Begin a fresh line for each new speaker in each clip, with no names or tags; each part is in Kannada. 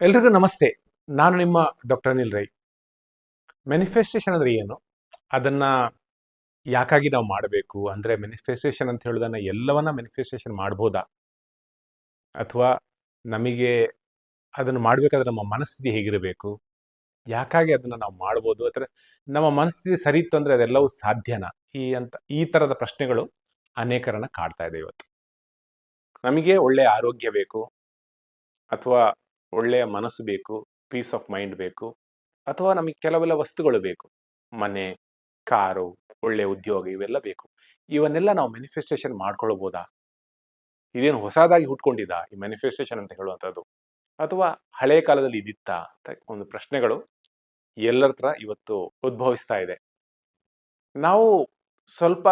ಎಲ್ರಿಗೂ ನಮಸ್ತೆ. ನಾನು ನಿಮ್ಮ ಡಾಕ್ಟರ್ ಅನಿಲ್ ರೈ. ಮ್ಯಾನಿಫೆಸ್ಟೇಷನ್ ಅಂದರೆ ಏನು? ಅದನ್ನು ಯಾಕಾಗಿ ನಾವು ಮಾಡಬೇಕು? ಅಂದರೆ ಮ್ಯಾನಿಫೆಸ್ಟೇಷನ್ ಅಂತ ಹೇಳೋದನ್ನು ಎಲ್ಲವನ್ನ ಮ್ಯಾನಿಫೆಸ್ಟೇಷನ್ ಮಾಡ್ಬೋದಾ? ಅಥವಾ ನಮಗೆ ಅದನ್ನು ಮಾಡಬೇಕಾದ್ರೆ ನಮ್ಮ ಮನಸ್ಥಿತಿ ಹೇಗಿರಬೇಕು? ಯಾಕಾಗಿ ಅದನ್ನು ನಾವು ಮಾಡ್ಬೋದು? ಅಥವಾ ನಮ್ಮ ಮನಸ್ಥಿತಿ ಸರಿ ಇತ್ತು ಅಂದರೆ ಅದೆಲ್ಲವೂ ಸಾಧ್ಯನಾ? ಈ ಅಂತ, ಈ ಥರದ ಪ್ರಶ್ನೆಗಳು ಅನೇಕರನ್ನ ಕಾಡ್ತಾ ಇದೆ ಇವತ್ತು. ನಮಗೆ ಒಳ್ಳೆಯ ಆರೋಗ್ಯ ಬೇಕು. ಅಥವಾ ಒಳ್ಳೆಯ ಮನಸ್ಸು ಬೇಕು ಪೀಸ್ ಆಫ್ ಮೈಂಡ್ ಬೇಕು, ಅಥವಾ ನಮಗೆ ಕೆಲವೆಲ್ಲ ವಸ್ತುಗಳು ಬೇಕು. ಮನೆ, ಕಾರು ಒಳ್ಳೆಯ ಉದ್ಯೋಗ ಇವೆಲ್ಲ ಬೇಕು. ಇವನ್ನೆಲ್ಲ ನಾವು ಮ್ಯಾನಿಫೆಸ್ಟೇಷನ್ ಮಾಡ್ಕೊಳ್ಬೋದಾ? ಇದೇನು ಹೊಸದಾಗಿ ಹುಟ್ಕೊಂಡಿದ್ದ ಈ ಮ್ಯಾನಿಫೆಸ್ಟೇಷನ್ ಅಂತ ಹೇಳುವಂಥದ್ದು? ಅಥವಾ ಹಳೆಯ ಕಾಲದಲ್ಲಿ ಇದಿತ್ತಾ ಅಂತ ಒಂದು ಪ್ರಶ್ನೆಗಳು ಎಲ್ಲರ ಹತ್ರ ಇವತ್ತು ಉದ್ಭವಿಸ್ತಾ ಇದೆ. ನಾವು ಸ್ವಲ್ಪ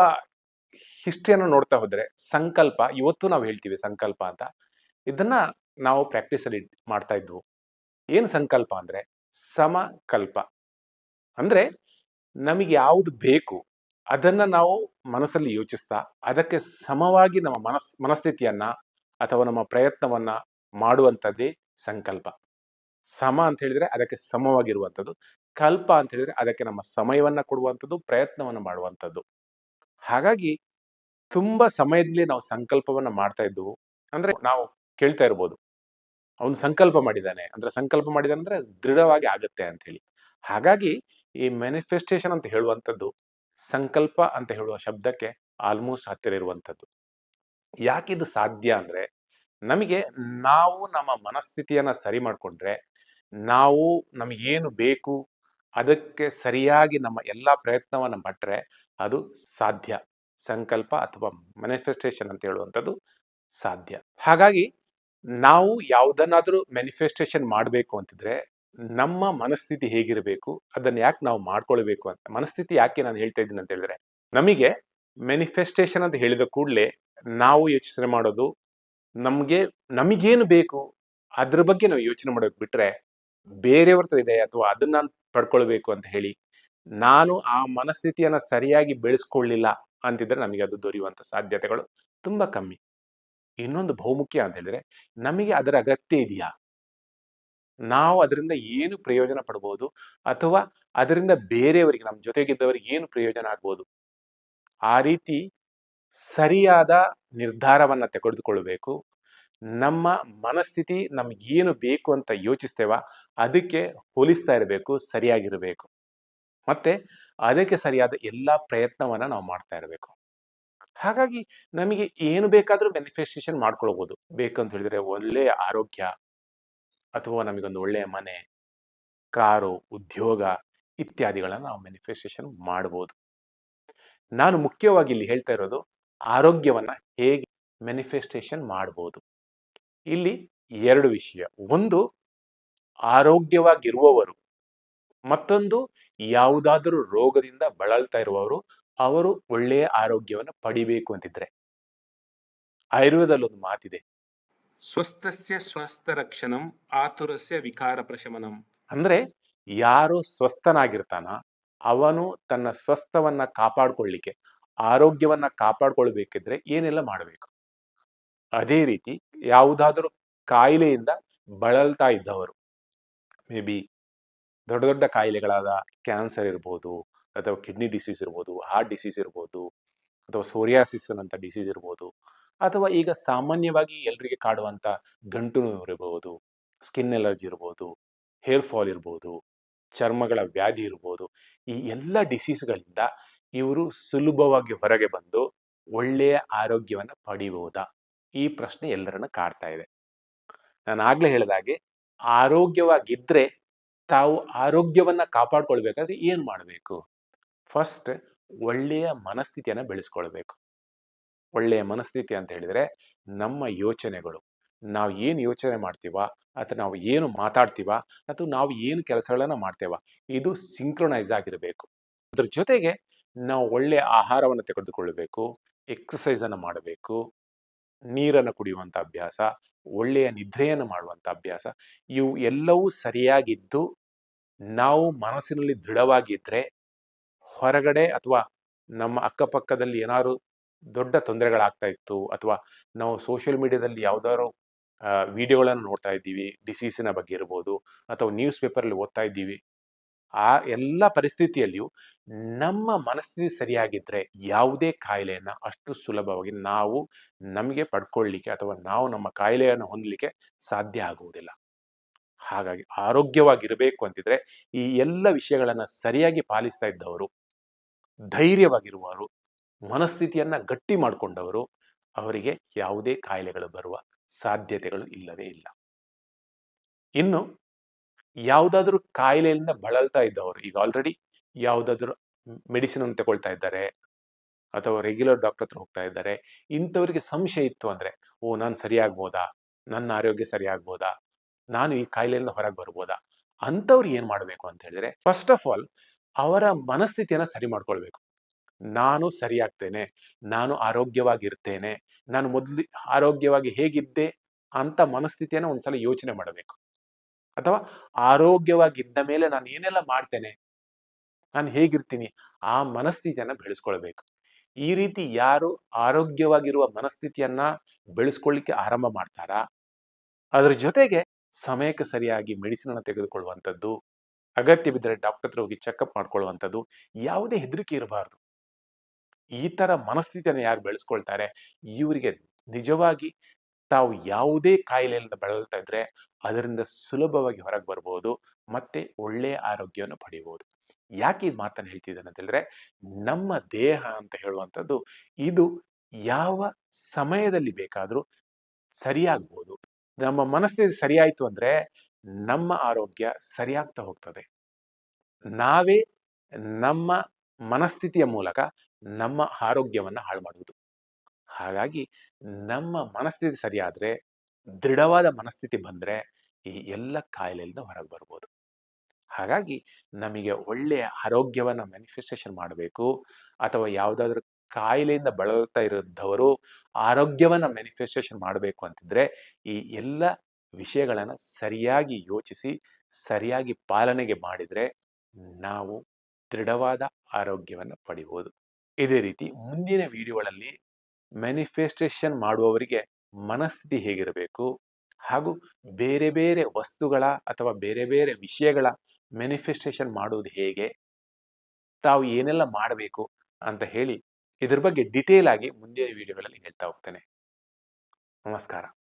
ಹಿಸ್ಟ್ರಿಯನ್ನು ನೋಡ್ತಾ ಹೋದರೆ ಸಂಕಲ್ಪ, ಇವತ್ತು ನಾವು ಹೇಳ್ತೀವಿ ಸಂಕಲ್ಪ ಅಂತ. ಇದನ್ನ ನಾವು ಪ್ರಾಕ್ಟೀಸಲ್ಲಿ ಮಾಡ್ತಾ ಇದ್ವು. ಏನು ಸಂಕಲ್ಪ ಅಂದರೆ ಸಮಕಲ್ಪ. ಅಂದರೆ ನಮಗೆ ಯಾವುದು ಬೇಕು ಅದನ್ನು ನಾವು ಮನಸ್ಸಲ್ಲಿ ಯೋಚಿಸ್ತಾ ಅದಕ್ಕೆ ಸಮವಾಗಿ ನಮ್ಮ ಮನಸ್, ಮನಸ್ಥಿತಿಯನ್ನ ಅಥವಾ ನಮ್ಮ ಪ್ರಯತ್ನವನ್ನ ಮಾಡುವಂಥದ್ದೇ ಸಂಕಲ್ಪ. ಸಮ ಅಂತ ಹೇಳಿದ್ರೆ ಅದಕ್ಕೆ ಸಮವಾಗಿರುವಂಥದ್ದು, ಕಲ್ಪ ಅಂತ ಹೇಳಿದ್ರೆ ಅದಕ್ಕೆ ನಮ್ಮ ಸಮಯವನ್ನ ಕೊಡುವಂಥದ್ದು, ಪ್ರಯತ್ನವನ್ನು ಮಾಡುವಂಥದ್ದು. ಹಾಗಾಗಿ ತುಂಬಾ ಸಮಯದಲ್ಲಿ ನಾವು ಸಂಕಲ್ಪವನ್ನ ಮಾಡ್ತಾ ಇದ್ದವು ಅಂದ್ರೆ ನಾವು ಕೇಳ್ತಾ ಇರ್ಬೋದು ಅವನು ಸಂಕಲ್ಪ ಮಾಡಿದ್ದಾನೆ ಅಂದ್ರೆ ಸಂಕಲ್ಪ ಮಾಡಿದಾನೆ ಅಂದ್ರೆ ದೃಢವಾಗಿ ಆಗತ್ತೆ ಅಂತ ಹೇಳಿ. ಹಾಗಾಗಿ ಈ ಮ್ಯಾನಿಫೆಸ್ಟೇಷನ್ ಅಂತ ಹೇಳುವಂಥದ್ದು, ಸಂಕಲ್ಪ ಅಂತ ಹೇಳುವ ಶಬ್ದಕ್ಕೆ ಆಲ್ಮೋಸ್ಟ್ ಹತ್ತಿರ ಇರುವಂಥದ್ದು. ಯಾಕಿದು ಸಾಧ್ಯ ಅಂದ್ರೆ, ನಮಗೆ ನಾವು ನಮ್ಮ ಮನಸ್ಥಿತಿಯನ್ನ ಸರಿ ಮಾಡಿಕೊಂಡ್ರೆ, ನಾವು ನಮಗೇನು ಬೇಕು, ಅದಕ್ಕೆ ಸರಿಯಾಗಿ ನಮ್ಮ ಎಲ್ಲ ಪ್ರಯತ್ನವನ್ನು ಪಟ್ಟರೆ ಅದು ಸಾಧ್ಯ. ಸಂಕಲ್ಪ ಅಥವಾ ಮ್ಯಾನಿಫೆಸ್ಟೇಷನ್ ಅಂತ ಹೇಳುವಂಥದ್ದು ಸಾಧ್ಯ. ಹಾಗಾಗಿ ನಾವು ಯಾವುದನ್ನಾದರೂ ಮ್ಯಾನಿಫೆಸ್ಟೇಷನ್ ಮಾಡಬೇಕು ಅಂತಿದ್ರೆ, ನಮ್ಮ ಮನಸ್ಥಿತಿ ಹೇಗಿರಬೇಕು, ಅದನ್ನು ಯಾಕೆ ನಾವು ಮಾಡ್ಕೊಳ್ಬೇಕು ಅಂತ, ಮನಸ್ಥಿತಿ ಯಾಕೆ ನಾನು ಹೇಳ್ತಾ ಇದ್ದೀನಿ ಅಂತ ಹೇಳಿದ್ರೆ, ನಮಗೆ ಮ್ಯಾನಿಫೆಸ್ಟೇಷನ್ ಅಂತ ಹೇಳಿದ ಕೂಡಲೇ ನಾವು ಯೋಚನೆ ಮಾಡೋದು, ನಮಗೆ, ನಮಗೇನು ಬೇಕು, ಅದ್ರ ಬಗ್ಗೆ ನಾವು ಯೋಚನೆ ಮಾಡೋಕೆ ಬಿಟ್ಟರೆ ಬೇರೆಯವ್ರ ಹತ್ರ ಇದೆ ಅಥವಾ ಅದನ್ನ ನಾನು ಪಡ್ಕೊಳ್ಬೇಕು ಅಂತ ಹೇಳಿ, ನಾನು ಆ ಮನಸ್ಥಿತಿಯನ್ನ ಸರಿಯಾಗಿ ಬೆಳೆಸ್ಕೊಳ್ಳಿಲ್ಲ ಅಂತಿದ್ರೆ ನಮಗೆ ಅದು ದೊರೆಯುವಂಥ ಸಾಧ್ಯತೆಗಳು ತುಂಬ ಕಮ್ಮಿ. ಇನ್ನೊಂದು ಬಹುಮುಖ್ಯ ಅಂತ ಹೇಳಿದ್ರೆ, ನಮಗೆ ಅದರ ಅಗತ್ಯ ಇದೆಯಾ? ನಾವು ಅದರಿಂದ ಏನು ಪ್ರಯೋಜನ ಪಡ್ಬೋದು? ಅಥವಾ ಅದರಿಂದ ಬೇರೆಯವರಿಗೆ, ನಮ್ಮ ಜೊತೆಗಿದ್ದವರಿಗೆ ಏನು ಪ್ರಯೋಜನ ಆಗ್ಬೋದು? ಆ ರೀತಿ ಸರಿಯಾದ ನಿರ್ಧಾರವನ್ನ ತೆಗೆದುಕೊಳ್ಬೇಕು. ನಮ್ಮ ಮನಸ್ಥಿತಿ ನಮ್ಗೇನು ಬೇಕು ಅಂತ ಯೋಚಿಸ್ತೇವ, ಅದಕ್ಕೆ ಹೋಲಿಸ್ತಾ ಇರಬೇಕು, ಸರಿಯಾಗಿರಬೇಕು. ಮತ್ತೆ ಅದಕ್ಕೆ ಸರಿಯಾದ ಎಲ್ಲ ಪ್ರಯತ್ನವನ್ನ ನಾವು ಮಾಡ್ತಾ ಇರಬೇಕು. ಹಾಗಾಗಿ ನಮಗೆ ಏನು ಬೇಕಾದರೂ ಬೆನಿಫಿಸ್ಟೇಷನ್ ಮಾಡ್ಕೊಳ್ಬೋದು. ಬೇಕಂತ ಹೇಳಿದ್ರೆ ಒಳ್ಳೆಯ ಆರೋಗ್ಯ ಅಥವಾ ನಮಗೊಂದು ಒಳ್ಳೆಯ ಮನೆ, ಕಾರು, ಉದ್ಯೋಗ ಇತ್ಯಾದಿಗಳನ್ನು ನಾವು ಮ್ಯಾನಿಫೆಸ್ಟೇಷನ್ ಮಾಡ್ಬೋದು. ನಾನು ಮುಖ್ಯವಾಗಿ ಇಲ್ಲಿ ಹೇಳ್ತಾ ಇರೋದು ಆರೋಗ್ಯವನ್ನ ಹೇಗೆ ಮ್ಯಾನಿಫೆಸ್ಟೇಷನ್ ಮಾಡ್ಬೋದು. ಇಲ್ಲಿ ಎರಡು ವಿಷಯ. ಒಂದು, ಆರೋಗ್ಯವಾಗಿರುವವರು. ಮತ್ತೊಂದು, ಯಾವುದಾದರೂ ರೋಗದಿಂದ ಬಳಲ್ತಾ ಇರುವವರು ಅವರು ಒಳ್ಳೆಯ ಆರೋಗ್ಯವನ್ನು ಪಡಿಬೇಕು ಅಂತಿದ್ರೆ. ಆಯುರ್ವೇದದಲ್ಲಿ ಒಂದು ಮಾತಿದೆ. ಸ್ವಸ್ಥಸ್ಯ ಸ್ವಸ್ಥ ರಕ್ಷಣಂ ಆತುರಸ್ಯ ವಿಕಾರ ಪ್ರಶಮನಂ. ಅಂದ್ರೆ ಯಾರು ಸ್ವಸ್ಥನಾಗಿರ್ತಾನ ಅವನು ತನ್ನ ಸ್ವಸ್ಥವನ್ನ ಕಾಪಾಡ್ಕೊಳ್ಳಿಕ್ಕೆ ಆರೋಗ್ಯವನ್ನ ಕಾಪಾಡ್ಕೊಳ್ಬೇಕಿದ್ರೆ ಏನೆಲ್ಲ ಮಾಡಬೇಕು? ಅದೇ ರೀತಿ ಯಾವುದಾದರೂ ಕಾಯಿಲೆಯಿಂದ ಬಳಲ್ತಾ ಇದ್ದವರು ಮೇ ಬಿ ದೊಡ್ಡ ದೊಡ್ಡ ಕಾಯಿಲೆಗಳಾದ ಕ್ಯಾನ್ಸರ್ ಇರ್ಬೋದು ಅಥವಾ ಕಿಡ್ನಿ ಡಿಸೀಸ್ ಇರ್ಬೋದು ಹಾರ್ಟ್ ಡಿಸೀಸ್ ಇರ್ಬೋದು, ಅಥವಾ ಸೋರಿಯಾಸಿಸ್ ಅಂತ ಡಿಸೀಸ್ ಇರ್ಬೋದು, ಅಥವಾ ಈಗ ಸಾಮಾನ್ಯವಾಗಿ ಎಲ್ರಿಗೆ ಕಾಡುವಂಥ ಗಂಟು ನೋವು ಇರಬಹುದು ಸ್ಕಿನ್ ಎಲರ್ಜಿ ಇರ್ಬೋದು ಹೇರ್ ಫಾಲ್ ಇರ್ಬೋದು, ಚರ್ಮಗಳ ವ್ಯಾಧಿ ಇರ್ಬೋದು, ಈ ಎಲ್ಲ ಡಿಸೀಸ್ಗಳಿಂದ ಇವರು ಸುಲಭವಾಗಿ ಹೊರಗೆ ಬಂದು ಒಳ್ಳೆಯ ಆರೋಗ್ಯವನ್ನು ಪಡಿಬಹುದಾ ಈ ಪ್ರಶ್ನೆ ಎಲ್ಲರನ್ನ ಕಾಡ್ತಾ ಇದೆ. ನಾನು ಆಗ್ಲೇ ಹೇಳಿದಾಗೆ ಆರೋಗ್ಯವಾಗಿದ್ದರೆ ತಾವು ಆರೋಗ್ಯವನ್ನು ಕಾಪಾಡ್ಕೊಳ್ಬೇಕಾದ್ರೆ ಏನು ಮಾಡಬೇಕು? ಫಸ್ಟ್ ಒಳ್ಳೆಯ ಮನಸ್ಥಿತಿಯನ್ನು ಬೆಳೆಸ್ಕೊಳ್ಬೇಕು. ಒಳ್ಳೆಯ ಮನಸ್ಥಿತಿ ಅಂತ ಹೇಳಿದ್ರೆ ನಮ್ಮ ಯೋಚನೆಗಳು. ನಾವು ಏನು ಯೋಚನೆ ಮಾಡ್ತೀವ? ಅಥವಾ ನಾವು ಏನು ಮಾತಾಡ್ತೀವ? ಅಥವಾ ನಾವು ಏನು ಕೆಲಸಗಳನ್ನ ಮಾಡ್ತೇವ? ಇದು ಸಿಂಕ್ರೊನೈಸ್ ಆಗಿರಬೇಕು. ಅದ್ರ ಜೊತೆಗೆ ನಾವು ಒಳ್ಳೆಯ ಆಹಾರವನ್ನು ತೆಗೆದುಕೊಳ್ಳಬೇಕು ಎಕ್ಸಸೈಸನ್ನು ಮಾಡಬೇಕು, ನೀರನ್ನು ಕುಡಿಯುವಂಥ ಅಭ್ಯಾಸ, ಒಳ್ಳೆಯ ನಿದ್ರೆಯನ್ನು ಮಾಡುವಂಥ ಅಭ್ಯಾಸ, ಇವು ಎಲ್ಲವೂ ಸರಿಯಾಗಿದ್ದು ನಾವು ಮನಸ್ಸಿನಲ್ಲಿ ದೃಢವಾಗಿದ್ದರೆ ಹೊರಗಡೆ ಅಥವಾ ನಮ್ಮ ಅಕ್ಕಪಕ್ಕದಲ್ಲಿ ಏನಾದ್ರು ದೊಡ್ಡ ತೊಂದರೆಗಳಾಗ್ತಾ ಇತ್ತು ಅಥವಾ ನಾವು ಸೋಷಿಯಲ್ ಮೀಡಿಯಾದಲ್ಲಿ ಯಾವ್ದಾದ್ರು ವಿಡಿಯೋಗಳನ್ನು ನೋಡ್ತಾ ಇದ್ದೀವಿ ಡಿಸೀಸಿನ ಬಗ್ಗೆ ಇರ್ಬೋದು ಅಥವಾ ನ್ಯೂಸ್ ಪೇಪರಲ್ಲಿ ಓದ್ತಾ ಇದ್ದೀವಿ, ಆ ಎಲ್ಲ ಪರಿಸ್ಥಿತಿಯಲ್ಲಿಯೂ ನಮ್ಮ ಮನಸ್ಥಿತಿ ಸರಿಯಾಗಿದ್ದರೆ ಯಾವುದೇ ಕಾಯಿಲೆಯನ್ನು ಅಷ್ಟು ಸುಲಭವಾಗಿ ನಾವು ನಮಗೆ ಪಡ್ಕೊಳ್ಳಿಕ್ಕೆ ಅಥವಾ ನಾವು ನಮ್ಮ ಕಾಯಿಲೆಯನ್ನು ಹೊಂದಲಿಕ್ಕೆ ಸಾಧ್ಯ ಆಗುವುದಿಲ್ಲ. ಹಾಗಾಗಿ ಆರೋಗ್ಯವಾಗಿರಬೇಕು ಅಂತಿದ್ರೆ ಈ ಎಲ್ಲ ವಿಷಯಗಳನ್ನು ಸರಿಯಾಗಿ ಪಾಲಿಸ್ತಾ ಇದ್ದವರು ಧೈರ್ಯವಾಗಿರುವವರು, ಮನಸ್ಥಿತಿಯನ್ನು ಗಟ್ಟಿ ಮಾಡಿಕೊಂಡವರು, ಅವರಿಗೆ ಯಾವುದೇ ಕಾಯಿಲೆಗಳು ಬರುವ ಸಾಧ್ಯತೆಗಳು ಇಲ್ಲವೇ ಇಲ್ಲ. ಇನ್ನು, ಯಾವುದಾದ್ರೂ ಕಾಯಿಲೆಯಿಂದ ಬಳಲ್ತಾ ಇದ್ದವರು, ಈಗ ಆಲ್ರೆಡಿ ಯಾವುದಾದ್ರೂ ಮೆಡಿಸಿನ್ ಅನ್ನು ತಗೊಳ್ತಾ ಇದ್ದಾರೆ, ಅಥವಾ ರೆಗ್ಯುಲರ್ ಡಾಕ್ಟರ್ ಹತ್ರ ಹೋಗ್ತಾ ಇದ್ದಾರೆ, ಇಂಥವರಿಗೆ ಸಂಶಯ ಇತ್ತು ಅಂದ್ರೆ, ಓ, ನಾನು ಸರಿಯಾಗ್ಬೋದಾ? ನನ್ನ ಆರೋಗ್ಯ ಸರಿಯಾಗ್ಬೋದಾ? ನಾನು ಈ ಕಾಯಿಲೆಯಿಂದ ಹೊರಗೆ ಬರ್ಬೋದಾ? ಅಂಥವ್ರು ಏನು ಮಾಡಬೇಕು ಅಂತ ಹೇಳಿದ್ರೆ ಫಸ್ಟ್ ಆಫ್ ಆಲ್ ಅವರ ಮನಸ್ಥಿತಿಯನ್ನು ಸರಿ ಮಾಡ್ಕೊಳ್ಬೇಕು. ನಾನು ಸರಿಯಾಗ್ತೇನೆ ನಾನು ಆರೋಗ್ಯವಾಗಿರ್ತೇನೆ, ನಾನು ಮೊದಲು ಆರೋಗ್ಯವಾಗಿ ಹೇಗಿದ್ದೆ ಅಂತ ಮನಸ್ಥಿತಿಯನ್ನು ಒಂದ್ಸಲ ಯೋಚನೆ ಮಾಡಬೇಕು. ಅಥವಾ ಆರೋಗ್ಯವಾಗಿದ್ದ ಮೇಲೆ ನಾನು ಏನೆಲ್ಲ ಮಾಡ್ತೇನೆ, ನಾನು ಹೇಗಿರ್ತೀನಿ, ಆ ಮನಸ್ಥಿತಿಯನ್ನ ಬೆಳೆಸ್ಕೊಳ್ಬೇಕು. ಈ ರೀತಿ ಯಾರು ಆರೋಗ್ಯವಾಗಿರುವ ಮನಸ್ಥಿತಿಯನ್ನ ಬೆಳೆಸ್ಕೊಳ್ಳಿಕ್ಕೆ ಆರಂಭ ಮಾಡ್ತಾರಾ, ಅದ್ರ ಜೊತೆಗೆ ಸಮಯಕ್ಕೆ ಸರಿಯಾಗಿ ಮೆಡಿಸಿನ್ ಅನ್ನು ತೆಗೆದುಕೊಳ್ಳುವಂಥದ್ದು ಅಗತ್ಯ ಬಿದ್ದರೆ ಡಾಕ್ಟರ್ ಹತ್ರ ಹೋಗಿ ಚೆಕಪ್ ಮಾಡ್ಕೊಳ್ಳುವಂಥದ್ದು ಯಾವುದೇ ಹೆದರಿಕೆ ಇರಬಾರ್ದು. ಈ ಥರ ಮನಸ್ಥಿತಿಯನ್ನು ಯಾರು ಬೆಳೆಸ್ಕೊಳ್ತಾರೆ? ಇವರಿಗೆ ನಿಜವಾಗಿ ತಾವು ಯಾವುದೇ ಕಾಯಿಲೆಯಿಂದ ಬಳಲ್ತಾ ಇದ್ರೆ ಅದರಿಂದ ಸುಲಭವಾಗಿ ಹೊರಗೆ ಬರ್ಬೋದು, ಮತ್ತೆ ಒಳ್ಳೆಯ ಆರೋಗ್ಯವನ್ನು ಪಡೆಯಬಹುದು ಯಾಕೆ ಈ ಮಾತನ್ನು ಹೇಳ್ತಿದ್ದೇನೆ ಅಂತ ನಮ್ಮ ದೇಹ ಅಂತ ಹೇಳುವಂಥದ್ದು ಇದು ಯಾವ ಸಮಯದಲ್ಲಿ ಬೇಕಾದರೂ ಸರಿಯಾಗ್ಬೋದು. ನಮ್ಮ ಮನಸ್ಥಿತಿ ಸರಿಯಾಯಿತು ಅಂದ್ರೆ ನಮ್ಮ ಆರೋಗ್ಯ ಸರಿಯಾಗ್ತಾ ಹೋಗ್ತದೆ. ನಾವೇ ನಮ್ಮ ಮನಸ್ಥಿತಿಯ ಮೂಲಕ ನಮ್ಮ ಆರೋಗ್ಯವನ್ನು ಹಾಳು ಮಾಡುವುದು ಹಾಗಾಗಿ ನಮ್ಮ ಮನಸ್ಥಿತಿ ಸರಿಯಾದ್ರೆ, ದೃಢವಾದ ಮನಸ್ಥಿತಿ ಬಂದ್ರೆ ಈ ಎಲ್ಲ ಕಾಯಿಲೆಯಿಂದ ಹೊರಗೆ ಬರ್ಬೋದು. ಹಾಗಾಗಿ ನಮಗೆ ಒಳ್ಳೆಯ ಆರೋಗ್ಯವನ್ನು ಮ್ಯಾನಿಫೆಸ್ಟೇಷನ್ ಮಾಡಬೇಕು. ಅಥವಾ ಯಾವುದಾದ್ರೂ ಕಾಯಿಲೆಯಿಂದ ಬಳಲ್ತಾ ಇರೋದವರು ಆರೋಗ್ಯವನ್ನು ಮ್ಯಾನಿಫೆಸ್ಟೇಷನ್ ಮಾಡಬೇಕು ಅಂತಿದ್ರೆ ಈ ಎಲ್ಲ ವಿಷಯಗಳನ್ನು ಸರಿಯಾಗಿ ಯೋಚಿಸಿ, ಸರಿಯಾಗಿ ಪಾಲನೆಗೆ ಮಾಡಿದರೆ ನಾವು ದೃಢವಾದ ಆರೋಗ್ಯವನ್ನು ಪಡಿಬೋದು. ಇದೇ ರೀತಿ ಮುಂದಿನ ವಿಡಿಯೋಗಳಲ್ಲಿ ಮ್ಯಾನಿಫೆಸ್ಟೇಷನ್ ಮಾಡುವವರಿಗೆ ಮನಸ್ಥಿತಿ ಹೇಗಿರಬೇಕು ಹಾಗೂ ಬೇರೆ ಬೇರೆ ವಸ್ತುಗಳ ಅಥವಾ ಬೇರೆ ಬೇರೆ ವಿಷಯಗಳ ಮ್ಯಾನಿಫೆಸ್ಟೇಷನ್ ಮಾಡುವುದು ಹೇಗೆ, ತಾವು ಏನೆಲ್ಲ ಮಾಡಬೇಕು ಅಂತ ಹೇಳಿ ಇದ್ರ ಬಗ್ಗೆ ಡಿಟೇಲ್ ಆಗಿ ಮುಂದಿನ ವಿಡಿಯೋಗಳಲ್ಲಿ ಹೇಳ್ತಾ ಹೋಗ್ತೇನೆ. ನಮಸ್ಕಾರ.